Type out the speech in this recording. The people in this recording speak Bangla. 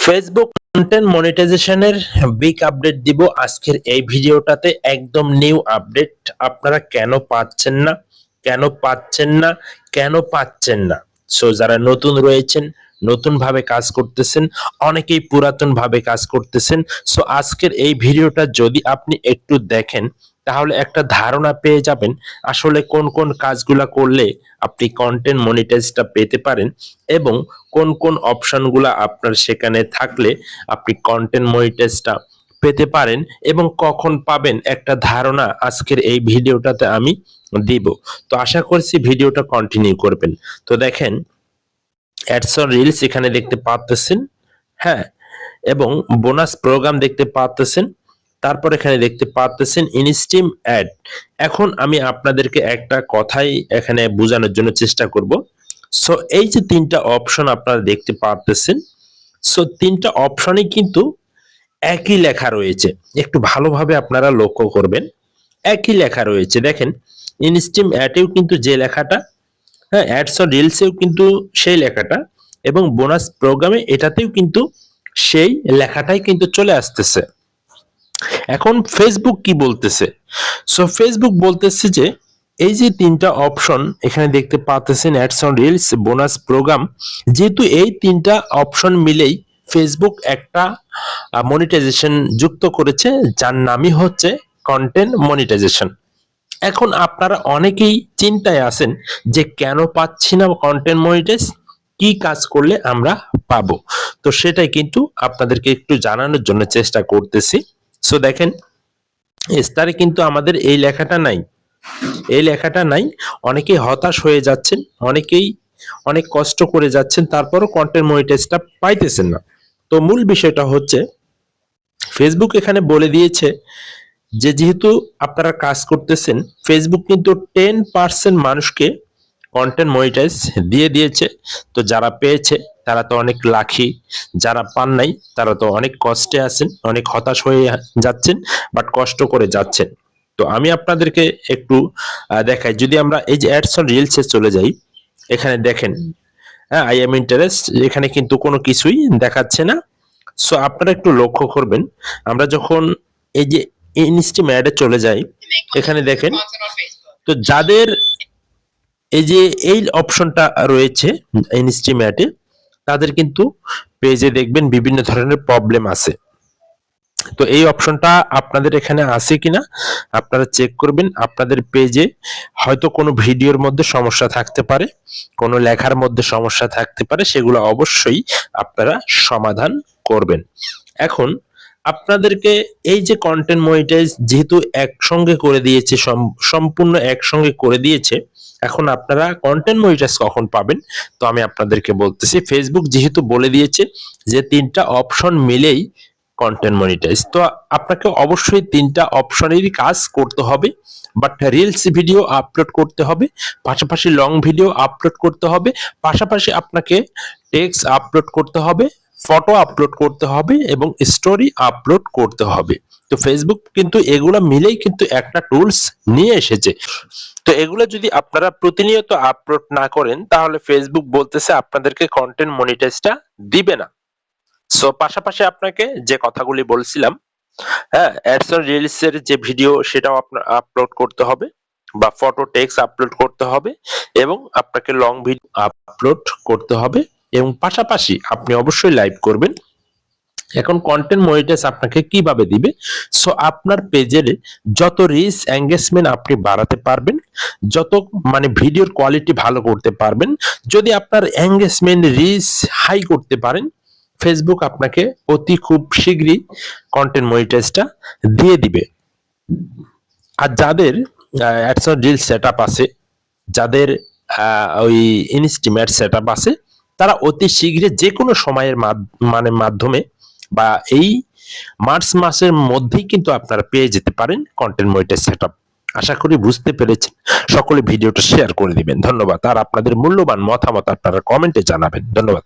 ফেসবুক কন্টেন্ট মনিটাইজেশনের বিগ আপডেট দিব আজকের এই ভিডিওটাতে। একদম নিউ আপডেট আপনারা কেন পাচ্ছেন না? কেন পাচ্ছেন না? কেন পাচ্ছেন না? সো যারা নতুন রয়েছেন নতুন ভাবে কাজ করতেছেন, অনেকেই পুরাতন ভাবে কাজ করতেছেন। সো আজকের এই ভিডিওটা যদি আপনি একটু দেখেন তাহলে একটা ধারণা পেয়ে যাবেন আসলে কোন কোন কাজগুলা করলে আপনি কন্টেন্ট মনিটাইজটা পেতে পারেন এবং কোন কোন অপশনগুলা আপনার সেখানে থাকলে আপনি কন্টেন্ট মনিটাইজটা পেতে পারেন এবং কখন পাবেন একটা ধারণা আজকের এই ভিডিওটাতে আমি দিব। তো আশা করছি ভিডিওটা কন্টিনিউ করবেন। তো দেখেন অ্যাডস অন রিলস এখানে দেখতে পাচ্ছেন হ্যাঁ এবং বোনাস প্রোগ্রাম দেখতে পাচ্ছেন তারপর এখানে দেখতে পাচ্ছেন ইনস্টিম অ্যাড এখন আমি আপনাদেরকে একটা কথাই এখানে বোঝানোর জন্য চেষ্টা করব। সো এই যে তিনটা অপশন আপনারা দেখতে পাচ্ছেন সো তিনটা অপশনই কিন্তু একই লেখা রয়েছে। একটু ভালোভাবে আপনারা লক্ষ্য করবেন, একই লেখা রয়েছে। দেখেন ইনস্টিম অ্যাডেও কিন্তু যে লেখাটা হ্যাঁ অ্যাডস অন রিলসেও কিন্তু সেই লেখাটা এবং বোনাস প্রোগ্রামে এটাতেও কিন্তু সেই লেখাটাই কিন্তু চলে আসতেছে। এখন ফেসবুক কি বলতেছে? সো ফেসবুক বলতেছে যে, এই যে তিনটা অপশন এখানে দেখতে পাচ্ছেন ads on reels bonus programme যেহেতু এই তিনটা অপশন মিলেই ফেসবুক একটা মনিটাইজেশন যুক্ত করেছে, যার নামই হচ্ছে কন্টেন্ট মনিটাইজেশন এখন আপনারা অনেকেই চিন্তায় আছেন যে কেন পাচ্ছি না কন্টেন্ট মনিটাইজ কি কাজ করলে আমরা পাবো? তো সেটাই কিন্তু আপনাদেরকে একটু জানানোর জন্য চেষ্টা করতেছি। সো দেখেন স্তরে কিন্তু আমাদের এই লেখাটা নাই। এই লেখাটা নাই। অনেকেই হতাশ হয়ে যাচ্ছেন, অনেকেই অনেক কষ্ট করে যাচ্ছেন, তারপরও কন্টেন্ট মনিটাইজটা পাইতেছেন না। তো মূল বিষয়টা হচ্ছে ফেসবুক এখানে বলে দিয়েছে যে যেহেতু আপনারা কাজ করতেছেন ফেসবুক কিন্তু টেন পার্সেন্ট মানুষকে কন্টেন্ট মনিটাইজ দিয়ে দিয়েছে। তো যারা পেয়েছে তারা তো অনেক লাখি। যারা পান নাই, তারা তো অনেক কষ্টে আছেন, অনেক হতাশ হয়ে যাচ্ছেন বাট কষ্ট করে যাচ্ছেন। তো আমি আপনাদেরকে একটু দেখাই। যদি আমরা এই যে অ্যাডস অন রিলসে চলে যাই, এখানে দেখেন হ্যাঁ আই এম ইন্টারেস্ট এখানে কিন্তু কোনো কিছুই দেখাচ্ছে না। সো আপনারা একটু লক্ষ্য করবেন, আমরা যখন এই যে ইনস্টিম অ্যাডে চলে যাই, এখানে দেখেন, তো যাদের এই যে এই অপশনটা রয়েছে ইনস্টিম অ্যাডে তাদের কিন্তু পেজে দেখবেন বিভিন্ন ধরনের প্রবলেম আছে। তো এই অপশনটা আপনাদের এখানে আছে কিনা, আপনারা চেক করবেন। আপনাদের পেজে হয়তো কোনো ভিডিওর মধ্যে সমস্যা থাকতে পারে, কোনো লেখার মধ্যে সমস্যা থাকতে পারে, সেগুলো অবশ্যই আপনারা সমাধান করবেন। এখন আপনাদেরকে এই যে কন্টেন্ট মনিটাইজ যেহেতু একসঙ্গে করে দিয়েছে, সম- সম্পূর্ণ একসঙ্গে করে দিয়েছে, এখন আপনারা কন্টেন্ট মনিটাইজ কখন পাবেন? তো আমি আপনাদেরকে বলতেছি ফেসবুক যেহেতু বলে দিয়েছে যে তিনটা অপশন মিলেই কন্টেন্ট মনিটাইজ তো আপনাকে অবশ্যই তিনটা অপশনেরই কাজ করতে হবে বাট রিলস ভিডিও আপলোড করতে হবে, পাশাপাশি লং ভিডিও আপলোড করতে হবে, পাশাপাশি আপনাকে টেক্সট আপলোড করতে হবে ফটো আপলোড করতে হবে এবং স্টোরি আপলোড করতে হবে। তো ফেসবুক কিন্তু এগুলো মিলেই কিন্তু একটা টুলস নিয়ে এসেছে। তো এগুলো যদি আপনারা প্রতিনিয়ত আপলোড না করেন, তাহলে ফেসবুক বলতেছে আপনাদেরকে কন্টেন্ট মনিটাইজটা দিবে না। সো পাশাপাশি আপনাকে যে কথাগুলি বলছিলাম হ্যাঁ অ্যাডস অন রিলস এর যে ভিডিও সেটাও আপনার আপলোড করতে হবে বা ফটো টেক্সট আপলোড করতে হবে এবং আপনাকে লং ভিডিও আপলোড করতে হবে। এবং পাশাপাশি আপনি অবশ্যই লাইভ করবেন। এখন কন্টেন্ট মনিটাইজ আপনাকে কীভাবে দিবে? সো আপনার পেজের যত রিচ এঙ্গেজমেন্ট আপনি বাড়াতে পারবেন, যত মানে ভিডিওর কোয়ালিটি ভালো করতে পারবেন, যদি আপনার এঙ্গেজমেন্ট রিচ হাই করতে পারেন ফেসবুক আপনাকে অতি খুব শীঘ্রই কন্টেন্ট মনিটাইজটা দিয়ে দিবে। আর যাদের অ্যাডসন রিল সেট আছে, যাদের ওই ইনস্টিমেট সেট আছে তারা অতি শীঘ্রই যে কোনো সময়ের মানে মাধ্যমে বা এই মার্চ মাসের মধ্যেই কিন্তু আপনারা পেয়ে যেতে পারেন কন্টেন্ট মনিটাইজ সেট আশা করি বুঝতে পেরেছেন। সকলে ভিডিওটা শেয়ার করে দিবেন। ধন্যবাদ। আর আপনাদের মূল্যবান মতামত আপনারা কমেন্টে জানাবেন। ধন্যবাদ।